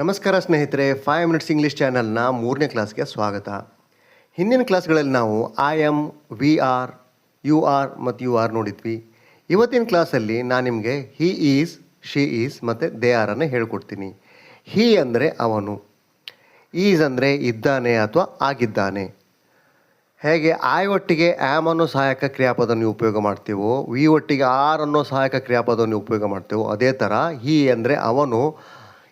ನಮಸ್ಕಾರ ಸ್ನೇಹಿತರೆ five minutes English ಚಾನಲ್ನ ಮೂರನೇ ಕ್ಲಾಸ್ಗೆ ಸ್ವಾಗತ. ಹಿಂದಿನ ಕ್ಲಾಸ್ಗಳಲ್ಲಿ ನಾವು I am we are you are ಮತ್ತು ಯು ಆರ್ ನೋಡಿದ್ವಿ. ಇವತ್ತಿನ ಕ್ಲಾಸಲ್ಲಿ ನಾನು ನಿಮಗೆ ಹಿ ಈಸ್ ಶಿ ಈಸ್ ಮತ್ತು ದೇ ಆರನ್ನು ಹೇಳ್ಕೊಡ್ತೀನಿ. ಹಿ ಅಂದರೆ ಅವನು. ಈಸ್ ಅಂದರೆ ಇದ್ದಾನೆ ಅಥವಾ ಆಗಿದ್ದಾನೆ. ಹೇಗೆ ಆಯ್ ಒಟ್ಟಿಗೆ ಆ್ಯಮ್ ಅನ್ನೋ ಸಹಾಯಕ ಕ್ರಿಯಾಪದವನ್ನು ಉಪಯೋಗ ಮಾಡ್ತೀವೋ ವಿ ಒಟ್ಟಿಗೆ ಆರ್ ಅನ್ನೋ ಸಹಾಯಕ ಕ್ರಿಯಾಪದವನ್ನು ಉಪಯೋಗ ಮಾಡ್ತೀವೋ, ಅದೇ ಥರ ಹಿ ಅಂದರೆ ಅವನು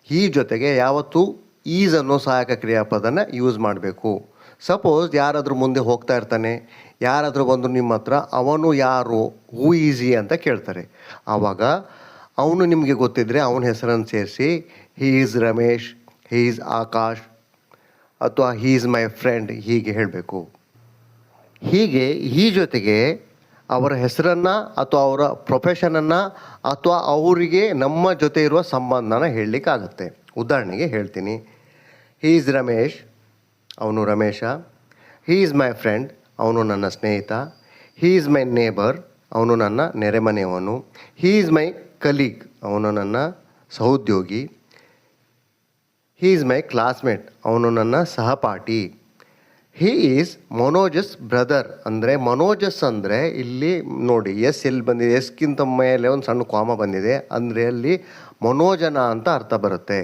ಈ ಜೊತೆಗೆ ಯಾವತ್ತೂ ಈಸ್ ಅನ್ನೋ ಸಹಾಯಕ ಕ್ರಿಯಾಪದನ ಯೂಸ್ ಮಾಡಬೇಕು. ಸಪೋಸ್ ಯಾರಾದರೂ ಮುಂದೆ ಹೋಗ್ತಾ ಇರ್ತಾನೆ, ಯಾರಾದರೂ ಬಂದು ನಿಮ್ಮ ಹತ್ರ, ಅವನು ಯಾರು ಹೂ ಈಸಿ ಅಂತ ಕೇಳ್ತಾರೆ. ಆವಾಗ ಅವನು ನಿಮಗೆ ಗೊತ್ತಿದ್ದರೆ ಅವನ ಹೆಸರನ್ನು ಸೇರಿಸಿ he is Ramesh he is Akash ಅಥವಾ ಹೀ ಈಸ್ ಮೈ ಫ್ರೆಂಡ್ ಹೀಗೆ ಹೇಳಬೇಕು. ಹೀಗೆ ಈ ಜೊತೆಗೆ ಅವರ ಹೆಸರನ್ನು ಅಥವಾ ಅವರ ಪ್ರೊಫೆಷನನ್ನು ಅಥವಾ ಅವರಿಗೆ ನಮ್ಮ ಜೊತೆ ಇರುವ ಸಂಬಂಧನ ಹೇಳಲಿಕ್ಕಾಗತ್ತೆ. ಉದಾಹರಣೆಗೆ ಹೇಳ್ತೀನಿ. ಹೀ ಈಸ್ ರಮೇಶ್ ಅವನು Ramesha. He is my friend ಅವನು ನನ್ನ ಸ್ನೇಹಿತ. ಹೀ ಈಸ್ ಮೈ ನೇಬರ್ ಅವನು ನನ್ನ ನೆರೆಮನೆಯವನು. ಹೀ ಈಸ್ ಮೈ ಕಲೀಗ್ ಅವನು ನನ್ನ ಸಹೋದ್ಯೋಗಿ. ಹೀ ಈಸ್ ಮೈ ಕ್ಲಾಸ್ಮೇಟ್ ಅವನು ನನ್ನ ಸಹಪಾಠಿ. ಹೀ ಈಸ್ ಮನೋಜಸ್ ಬ್ರದರ್ ಅಂದರೆ ಮನೋಜಸ್ ಅಂದರೆ ಇಲ್ಲಿ ನೋಡಿ ಎಸ್ ಎಲ್ಲಿ ಬಂದಿದೆ? ಎಸ್ಗಿಂತ ಮೇಲೆ ಒಂದು ಸಣ್ಣ ಕಾಮ ಬಂದಿದೆ. ಅಂದರೆ ಅಲ್ಲಿ ಮನೋಜನ ಅಂತ ಅರ್ಥ ಬರುತ್ತೆ.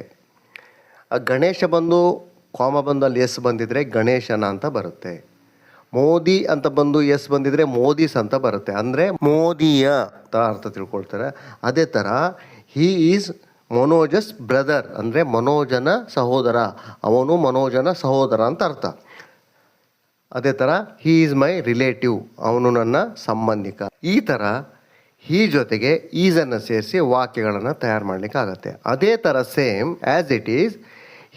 ಗಣೇಶ ಬಂದು ಕಾಮ ಬಂದು ಅಲ್ಲಿ ಎಸ್ ಬಂದಿದ್ರೆ ಗಣೇಶನ ಅಂತ ಬರುತ್ತೆ. ಮೋದಿ ಅಂತ ಬಂದು ಎಸ್ ಬಂದಿದ್ರೆ ಮೋದಿಸ್ ಅಂತ ಬರುತ್ತೆ. ಅಂದರೆ ಮೋದಿಯ ಅಂತ ಅರ್ಥ ತಿಳ್ಕೊಳ್ತಾರೆ. ಅದೇ ಥರ ಹೀ ಈಸ್ ಮನೋಜಸ್ ಬ್ರದರ್ ಅಂದರೆ ಮನೋಜನ ಸಹೋದರ. ಅವನು ಮನೋಜನ ಸಹೋದರ ಅಂತ ಅರ್ಥ. ಅದೇ ಥರ ಹೀ ಈಸ್ ಮೈ ರಿಲೇಟಿವ್ ಅವನು ನನ್ನ ಸಂಬಂಧಿಕ. ಈ ಥರ ಈ ಜೊತೆಗೆ ಈಸನ್ನು ಸೇರಿಸಿ ವಾಕ್ಯಗಳನ್ನು ತಯಾರು ಮಾಡಲಿಕ್ಕಾಗತ್ತೆ. ಅದೇ ಥರ ಸೇಮ್ ಆ್ಯಸ್ ಇಟ್ ಈಸ್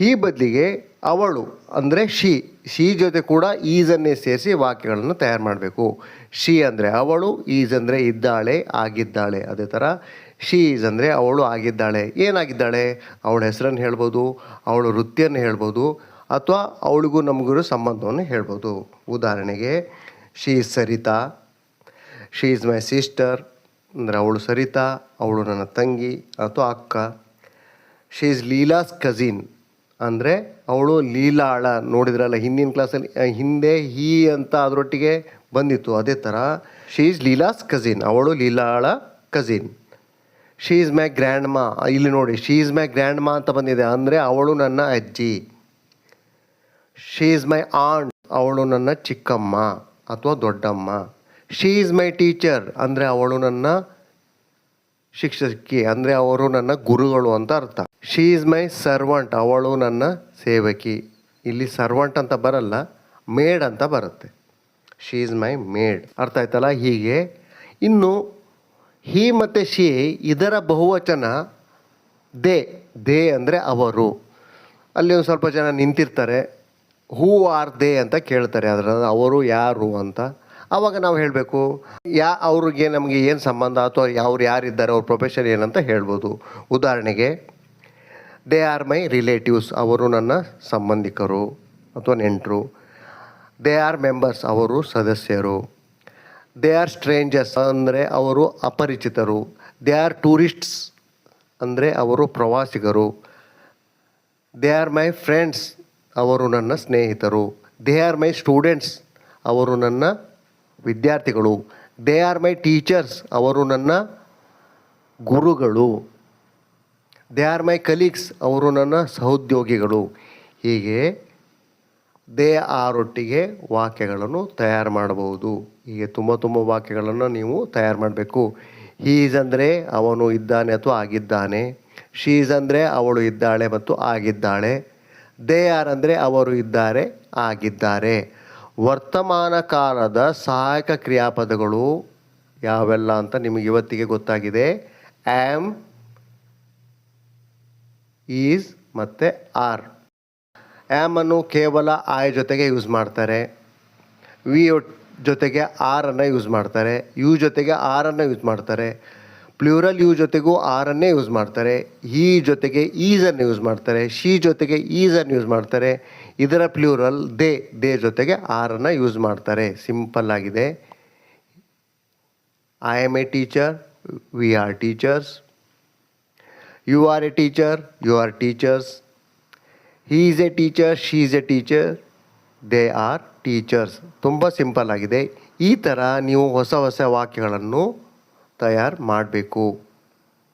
ಈ ಬದಲಿಗೆ ಅವಳು, ಅಂದರೆ ಶಿ ಶಿ ಜೊತೆ ಕೂಡ ಈಸನ್ನೇ ಸೇರಿಸಿ ವಾಕ್ಯಗಳನ್ನು ತಯಾರು ಮಾಡಬೇಕು. ಶಿ ಅಂದರೆ ಅವಳು ಈಸ್ ಅಂದರೆ ಇದ್ದಾಳೆ, ಆಗಿದ್ದಾಳೆ. ಅದೇ ಥರ ಶಿ ಈಸ್ ಅಂದರೆ ಅವಳು, ಆಗಿದ್ದಾಳೆ. ಏನಾಗಿದ್ದಾಳೆ? ಅವಳ ಹೆಸರನ್ನು ಹೇಳ್ಬೋದು, ಅವಳು ವೃತ್ತಿಯನ್ನು ಹೇಳ್ಬೋದು. ಅಥವಾ ಅವಳಿಗೂ ನಮಗೂ ಸಂಬಂಧವನ್ನು ಹೇಳ್ಬೋದು. ಉದಾಹರಣೆಗೆ she is Sarita she is my sister ಅಂದರೆ ಅವಳು ಸರಿತಾ ಅವಳು ನನ್ನ ತಂಗಿ ಅಥವಾ ಅಕ್ಕ. ಶಿ ಈಸ್ ಲೀಲಾಸ್ ಕಝಿನ್ ಅಂದರೆ ಅವಳು ಲೀಲಾಳ ನೋಡಿದ್ರಲ್ಲ, ಹಿಂದಿನ ಕ್ಲಾಸಲ್ಲಿ ಹಿಂದೆ ಹೀ ಅಂತ ಅದರೊಟ್ಟಿಗೆ ಬಂದಿತ್ತು. ಅದೇ ಥರ ಶಿ ಈಸ್ ಲೀಲಾಸ್ ಕಝಿನ್ ಅವಳು ಲೀಲಾಳ cousin she is my grandma ಇಲ್ಲಿ ನೋಡಿ ಶಿ ಈಸ್ ಮೈ ಗ್ರ್ಯಾಂಡ್ ಮಾ ಅಂತ ಬಂದಿದೆ. ಅಂದರೆ ಅವಳು ನನ್ನ ಅಜ್ಜಿ. ಶಿ ಈಸ್ ಮೈ ಆಂಟ್ ಅವಳು ನನ್ನ ಚಿಕ್ಕಮ್ಮ ಅಥವಾ ದೊಡ್ಡಮ್ಮ. ಶೀ ಈಸ್ ಮೈ ಟೀಚರ್ ಅಂದರೆ ಅವಳು ನನ್ನ ಶಿಕ್ಷಕಿ. ಅಂದರೆ ಅವರು ನನ್ನ ಗುರುಗಳು ಅಂತ ಅರ್ಥ. ಶೀ ಈಸ್ ಮೈ ಸರ್ವಂಟ್ ಅವಳು ನನ್ನ ಸೇವಕಿ. ಇಲ್ಲಿ ಸರ್ವಂಟ್ ಅಂತ ಬರಲ್ಲ ಮೇಡ್ ಅಂತ ಬರುತ್ತೆ. ಶೀ ಈಸ್ ಮೈ ಮೇಡ್ ಅರ್ಥ ಆಯ್ತಲ್ಲ? ಹೀಗೆ. ಇನ್ನು ಹಿ ಮತ್ತು ಶಿ ಇದರ ಬಹುವಚನ ದೇ. ದೇ ಅಂದರೆ ಅವರು. ಅಲ್ಲಿ ಒಂದು ಸ್ವಲ್ಪ ಜನ ನಿಂತಿರ್ತಾರೆ. ಹೂ ಆರ್ ದೇ ಅಂತ ಕೇಳ್ತಾರೆ. ಅದರ ಅವರು ಯಾರು ಅಂತ ಆವಾಗ ನಾವು ಹೇಳಬೇಕು, ಯಾ, ಅವ್ರಿಗೆ ನಮಗೆ ಏನು ಸಂಬಂಧ ಅಥವಾ ಅವ್ರು ಯಾರಿದ್ದಾರೆ, ಅವ್ರ ಪ್ರೊಫೆಷನ್ ಏನಂತ ಹೇಳ್ಬೋದು. ಉದಾಹರಣೆಗೆ ದೇ ಆರ್ ಮೈ ರಿಲೇಟಿವ್ಸ್ ಅವರು ನನ್ನ ಸಂಬಂಧಿಕರು ಅಥವಾ ನೆಂಟರು. ದೇ ಆರ್ ಮೆಂಬರ್ಸ್ ಅವರು ಸದಸ್ಯರು. ದೇ ಆರ್ ಸ್ಟ್ರೇಂಜರ್ಸ್ ಅಂದರೆ ಅವರು ಅಪರಿಚಿತರು. ದೇ ಆರ್ ಟೂರಿಸ್ಟ್ಸ್ ಅಂದರೆ ಅವರು ಪ್ರವಾಸಿಗರು. ದೇ ಆರ್ ಮೈ ಫ್ರೆಂಡ್ಸ್ ಅವರು ನನ್ನ ಸ್ನೇಹಿತರು. ದೇ ಆರ್ ಮೈ ಸ್ಟೂಡೆಂಟ್ಸ್ ಅವರು ನನ್ನ ವಿದ್ಯಾರ್ಥಿಗಳು. ದೇ ಆರ್ ಮೈ ಟೀಚರ್ಸ್ ಅವರು ನನ್ನ ಗುರುಗಳು. ದೇ ಆರ್ ಮೈ ಕಲೀಗ್ಸ್ ಅವರು ನನ್ನ ಸಹೋದ್ಯೋಗಿಗಳು. ಹೀಗೆ ದೇ ಆರೊಟ್ಟಿಗೆ ವಾಕ್ಯಗಳನ್ನು ತಯಾರು ಮಾಡಬಹುದು. ಹೀಗೆ ತುಂಬ ತುಂಬ ವಾಕ್ಯಗಳನ್ನು ನೀವು ತಯಾರು ಮಾಡಬೇಕು. ಈಸ್ ಅಂದರೆ ಅವನು ಇದ್ದಾನೆ ಅಥವಾ ಆಗಿದ್ದಾನೆ. ಶೀಸ್ ಅಂದರೆ ಅವಳು ಇದ್ದಾಳೆ ಮತ್ತು ಆಗಿದ್ದಾಳೆ. ದೇ ಆರ್ ಅಂದರೆ ಅವರು ಇದ್ದಾರೆ, ಆಗಿದ್ದಾರೆ. ವರ್ತಮಾನ ಕಾಲದ ಸಹಾಯಕ ಕ್ರಿಯಾಪದಗಳು ಯಾವೆಲ್ಲ ಅಂತ ನಿಮಗೆ ಇವತ್ತಿಗೆ ಗೊತ್ತಾಗಿದೆ. ಆ್ಯಮ್ ಈಸ್ ಮತ್ತು ಆರ್. ಆ್ಯಮನ್ನು ಕೇವಲ ಆಯ್ ಜೊತೆಗೆ ಯೂಸ್ ಮಾಡ್ತಾರೆ. ವಿ ಜೊತೆಗೆ ಆರನ್ನು ಯೂಸ್ ಮಾಡ್ತಾರೆ. ಯು ಜೊತೆಗೆ ಆರನ್ನು ಯೂಸ್ ಮಾಡ್ತಾರೆ. ಪ್ಲೂರಲ್ ಯು ಜೊತೆಗೂ ಆರನ್ನೇ ಯೂಸ್ ಮಾಡ್ತಾರೆ, ಈ ಜೊತೆಗೆ ಈಸನ್ನು ಯೂಸ್ ಮಾಡ್ತಾರೆ, ಶಿ ಜೊತೆಗೆ ಈಸನ್ನು ಯೂಸ್ ಮಾಡ್ತಾರೆ, ಇದರ ಪ್ಲೂರಲ್ ದೇ ದೇ ಜೊತೆಗೆ ಆರನ್ನು ಯೂಸ್ ಮಾಡ್ತಾರೆ. ಸಿಂಪಲ್ ಆಗಿದೆ. I am a teacher we are teachers you are a teacher you are teachers he is a teacher she is a teacher they are teachers ತುಂಬ simple ಆಗಿದೆ. ಈ ಥರ ನೀವು ಹೊಸ ಹೊಸ ವಾಕ್ಯಗಳನ್ನು ತಯಾರು ಮಾಡಬೇಕು.